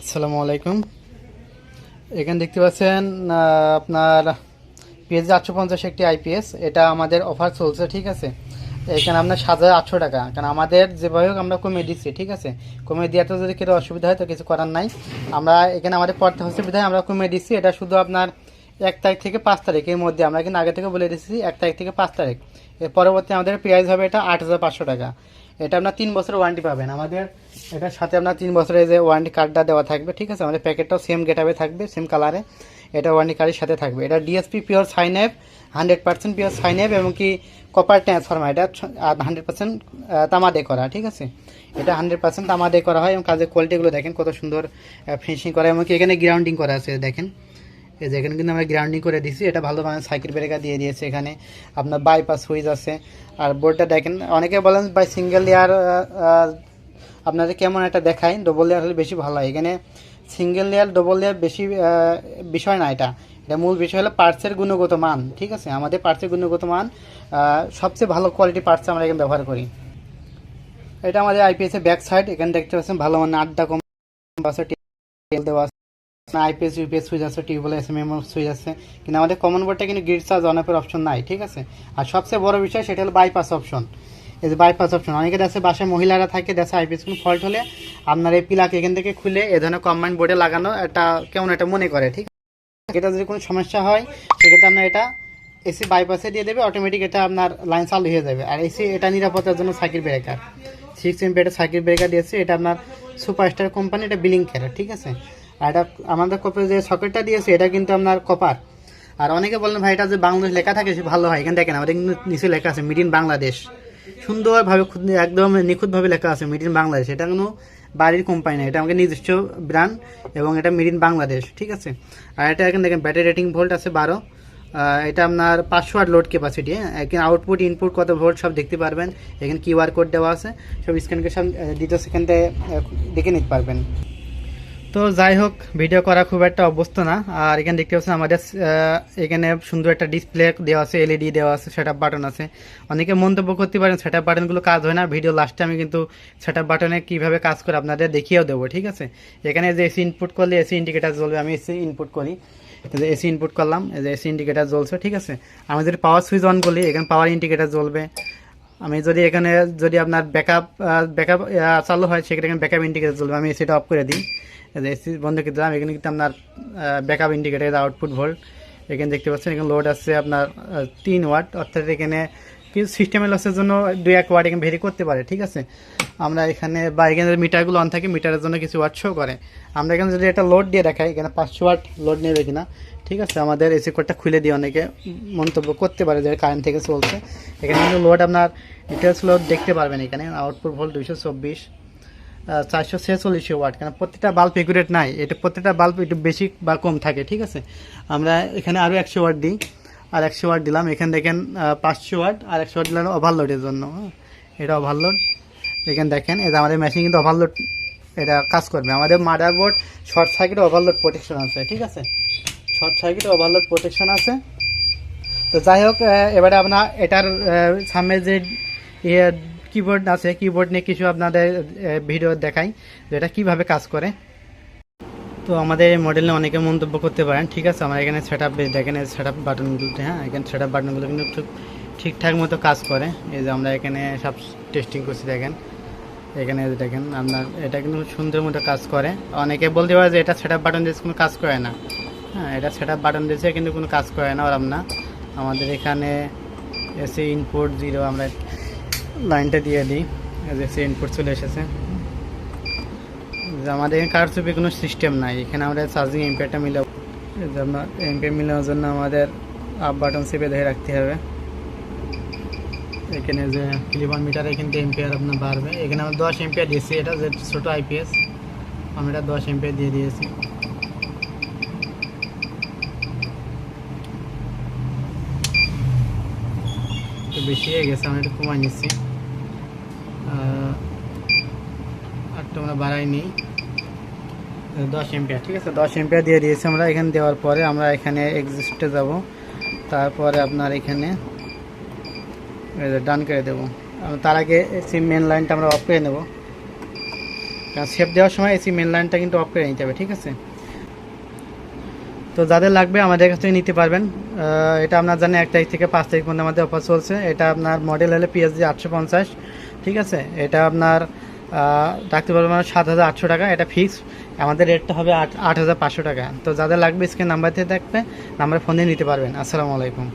আসসালামু আলাইকুম। এখানে দেখতে পাচ্ছেন আপনার পিএস আটশো পঞ্চাশ একটি আইপিএস এটা আমাদের অফার চলছে, ঠিক আছে? এখানে আপনার সাত হাজার আটশো টাকা। কারণ আমাদের যেভাবে হোক আমরা কমিয়ে দিচ্ছি, ঠিক আছে? কমিয়ে দেওয়াতে যদি কেউ অসুবিধা হয়, তো কিছু করার নাই। আমরা এখানে আমাদের পড়তে অসুবিধায় আমরা কমিয়ে দিচ্ছি। এটা শুধু আপনার এক তারিখ থেকে পাঁচ তারিখের মধ্যে। আমরা কিন্তু আগে থেকে বলে দিচ্ছি, এক তারিখ থেকে পাঁচ তারিখ। এর পরবর্তী আমাদের প্রাইস হবে এটা আট হাজার পাঁচশো টাকা। এটা আপনার তিন বছর ওয়ারেন্টি পাবেন। আমাদের এটার সাথে আপনার তিন বছরের যে ওয়ারেন্টি কার্ডটা দেওয়া থাকবে, ঠিক আছে? আমাদের প্যাকেটটাও সেম গেটাবে থাকবে সেম কালারে এটা ওয়ারেন্টি কার্ডের সাথে থাকবে। এটা DSP pure sine app hundred percent pure sine app এবং কি কপার ট্রান্সফর্মার এটা হান্ড্রেড পার্সেন্ট তামা দিয়ে করা, ঠিক আছে? এটা হান্ড্রেড পার্সেন্ট তামা দিয়ে করা হয় এবং কাজের কোয়ালিটিগুলো দেখেন কত সুন্দর ফিনিশিং করা এবং কি এখানে গ্রাউন্ডিং করা আছে, দেখেন। এই যে এখানে কিন্তু আমরা গ্রাউন্ডিং করে দিছি। এটা ভালো মানে সাইকেল ব্রেকার দিয়ে দিয়েছে এখানে। আপনার বাইপাস হুইজ আছে। আর বোর্ডটা দেখেন, অনেকে বলেন বাই সিঙ্গেল লেয়ার আপনাদের কেমন একটা দেখায়? ডবল লেয়ার হলে বেশি ভালো হয়। এখানে সিঙ্গেল লেয়ার ডবল লেয়ার বেশি বিষয় না এটা। এটা মূল বিষয় হলো পার্টসের গুণগত মান, ঠিক আছে? আমাদের পার্টসের গুণগত মান সবচেয়ে ভালো কোয়ালিটি পার্টস আমরা এখানে ব্যবহার করি। এটা আমাদের আইপিএসের ব্যাক সাইড এখানে দেখতে পাচ্ছেন ভালো মানে আড্ডা কম আছে দেওয়া আইপিএস ইউপিএস সুইচ আছে, tube well S M M switch আছে। কিন্তু আমাদের কমন বোর্ডটা কিন্তু গ্রিড চার্জ অন অফের অপশন নাই, ঠিক আছে? আর সবচেয়ে বড় বিষয় সেটা হলো বাইপাস অপশন এই যে বাইপাস অপশন অনেকে দেশে বাসায় মহিলারা থাকে দেশে আইপিএস কোনো ফল্ট হলে আপনার এই পিলাকে এখান থেকে খুলে এ ধরনের কম্বাইন্ড বোর্ডে লাগানো এটা কেমন এটা মনে করে, ঠিক আছে? এটা যদি কোনো সমস্যা হয়, সেক্ষেত্রে আপনার এটা এসি বাইপাসে দিয়ে দেবে অটোমেটিক এটা আপনার লাইন চালু হয়ে যাবে। আর এসি এটা নিরাপত্তার জন্য সাইকেল ব্রেকার সিক্স এমপিটা সাইকেল ব্রেকার দিয়েছে, এটা আপনার সুপারস্টার কোম্পানি এটা বিলিং খেলে ঠিক আছে? এটা আমাদের কপে যে সকেটটা দিয়েছে, এটা কিন্তু আপনার কপার আর অনেকে বলেন, ভাই, এটা যে বাংলাদেশ লেখা থাকে, সে ভালো হয়। এখানে দেখেন, আমাদের কিন্তু নিচে লেখা আছে মিড ইন বাংলাদেশ সুন্দরভাবে একদম নিখুঁতভাবে লেখা আছে মিড ইন বাংলাদেশ এটা কোনো বাড়ির কোম্পানি না, এটা আমাকে নিজস্ব ব্র্যান্ড এবং এটা মিড ইন বাংলাদেশ ঠিক আছে? আর এটা এখানে দেখেন ব্যাটারি রেটিং ভোল্ট আছে বারো। এটা আপনার পাঁচশো আট লোড ক্যাপাসিটি হ্যাঁ? এখানে আউটপুট ইনপুট কত ভোল্ট সব দেখতে পারবেন। এখানে কিউআর কোড দেওয়া আছে, সব স্ক্যানকে সব দ্বিতীয় সেকেন্ডে দেখে নিতে পারবেন। তো যাই হোক ভিডিও করা খুব একটা অভ্যস্ত না। আর এখানে দেখতে পাচ্ছেন আমাদের এখানে সুন্দর একটা ডিসপ্লে দেওয়া আছে এলইডি দেওয়া আছে সেট বাটন আছে। অনেকে মন্তব্য করতে পারেন সেট বাটনগুলো কাজ হয় না। ভিডিও লাস্টে আমি কিন্তু সেট বাটনে কীভাবে কাজ করে আপনাদের দেখিয়েও দেবো, ঠিক আছে? এখানে যে এসি ইনপুট করলে এসি ইন্ডিকেটার জ্বলবে, আমি এসি ইনপুট করি। যে এসি ইনপুট করলাম যে এসি ইন্ডিকেটার জ্বলছে, ঠিক আছে? আমি যদি পাওয়ার সুইচ অন করি এখানে পাওয়ার ইন্ডিকেটার জ্বলবে। আমি যদি এখানে যদি আপনার ব্যাকআপ ব্যাকআপ চালু হয়, সেক্ষেত্রে এখানে ব্যাকআপ ইন্ডিকেটার চলবে। আমি এসিটা অফ করে দিই। এসি বন্ধ করে দিলাম, এখানে কিন্তু আপনার ব্যাকআপ ইন্ডিকেটার আউটপুট ভোল্ট এখানে দেখতে পাচ্ছেন, এখানে লোড আছে আপনার তিন ওয়াট অর্থাৎ এখানে কিছু সিস্টেমের লসের জন্য দুই এক ওয়াট এখানে ভেরি করতে পারে, ঠিক আছে? আমরা এখানে বা এখানে মিটারগুলো অন থাকে, মিটারের জন্য কিছু ওয়াট শো করে। আমরা এখানে যদি একটা লোড দিয়ে দেখাই, এখানে পাঁচশো ওয়াট লোড নেবে কিনা ঠিক আছে, আমাদের এসি কোডটা খুলে দিয়ে অনেকে মন্তব্য করতে পারে যে কারেন্ট থেকে চলছে। এখানে কিন্তু লোড আপনার ডিটেলস লোড দেখতে পারবেন এখানে আউটপুট ভোল্ট দুইশো চব্বিশ চারশো ছেচল্লিশ ওয়াট কেন প্রত্যেকটা বাল্ব একুরেট নাই, এটা প্রত্যেকটা বাল্ব একটু বেশি বা কম থাকে, ঠিক আছে? আমরা এখানে আরও একশো ওয়াট দিই, আর একশো ওয়াট দিলাম, এখানে দেখেন পাঁচশো ওয়াট আর একশো ওয়াট দিলাম ওভারলোডের জন্য হ্যাঁ? এটা ওভারলোড এখানে দেখেন এটা আমাদের মেশিন কিন্তু ওভারলোড এটা কাজ করবে। আমাদের motherboard short circuit overload protection আছে, ঠিক আছে? শর্ট সার্কিট ওভারলোড প্রোটেকশন আছে। তো যাই হোক এবারে আপনার এটার সামনে যে ইয়ে কিবোর্ড আছে কিবোর্ড নিয়ে কিছু আপনাদের ভিডিও দেখাই যে এটা কীভাবে কাজ করে। তো আমাদের এই মডেলে অনেকে মন্তব্য করতে পারেন, ঠিক আছে? আমার এখানে সেট আপ দেখেন সেট আপ বাটনগুলোতে হ্যাঁ? এখানে সেট আপ বাটনগুলো কিন্তু ঠিক ঠিকঠাক মতো কাজ করে। এই যে আমরা এখানে সব টেস্টিং করছি, দেখেন। এখানে এই দেখেন, আপনার, এটা কিন্তু সুন্দর মতো কাজ করে। অনেকে বলতে পারে যে এটা সেট আপ বাটন দিয়েছে কোনো কাজ করে না। হ্যাঁ এটা সেট বাটন দিয়েছে, কিন্তু কোনো কাজ করে না, ওরম না। আমাদের এখানে এসে ইনপুট জিরো আমরা লাইনটা দিয়ে দিই এসে ইনপুট চলে এসেছে। আমাদের এখানে কারচুপি কোনো সিস্টেম নাই, এখানে আমরা চার্জিং এম্পিয়ারটা মিলাব। আপনার এম্পিয়ার মিলানোর জন্য আমাদের আপ বাটন চেপে ধরে রাখতে হবে। এখানে যে কিলোবান মিটার এখান থেকে আপনার বাড়বে। এখানে আমরা দশ এম্পিয়ার দিয়েছি, এটা যে ছোটো আইপিএস আমি এটা দশ এম্পিয়ার দিয়ে দিয়েছি। একটু বেশি হয়ে গেছে আমি একটু কমাই নিচ্ছি। আরটা আমরা বাড়াই নিই। দশ এম্পিয়ার ঠিক আছে? দশ এম্পিয়ার দিয়ে দিয়েছি আমরা। এখানে দেওয়ার পরে আমরা এখানে এক্সিস্টে যাব। তারপরে আপনার এখানে ডান করে দেবো। তার আগে সেই মেন লাইনটা আমরা অফ করে নেব। কারণ সেভ দেওয়ার সময় এসি মেন লাইনটা কিন্তু অফ করে নিতে হবে, ঠিক আছে? তো যাদের লাগবে আমাদের কাছ থেকে নিতে পারবেন। এটা আপনার জানেন এক তারিখ থেকে পাঁচ তারিখ পর্যন্ত আমাদের অফার চলছে। এটা আপনার মডেল হলে পিএসজি আটশো পঞ্চাশ, ঠিক আছে? এটা আপনার রাখতে পারবেন সাত হাজার আটশো টাকা। এটা ফিক্স আমাদের রেটটা হবে আট আট হাজার পাঁচশো টাকা। তো যাদের লাগবে স্ক্রিন নাম্বার দিয়ে দেখবে নাম্বারে ফোন দিয়ে নিতে পারবেন। আসসালামু আলাইকুম।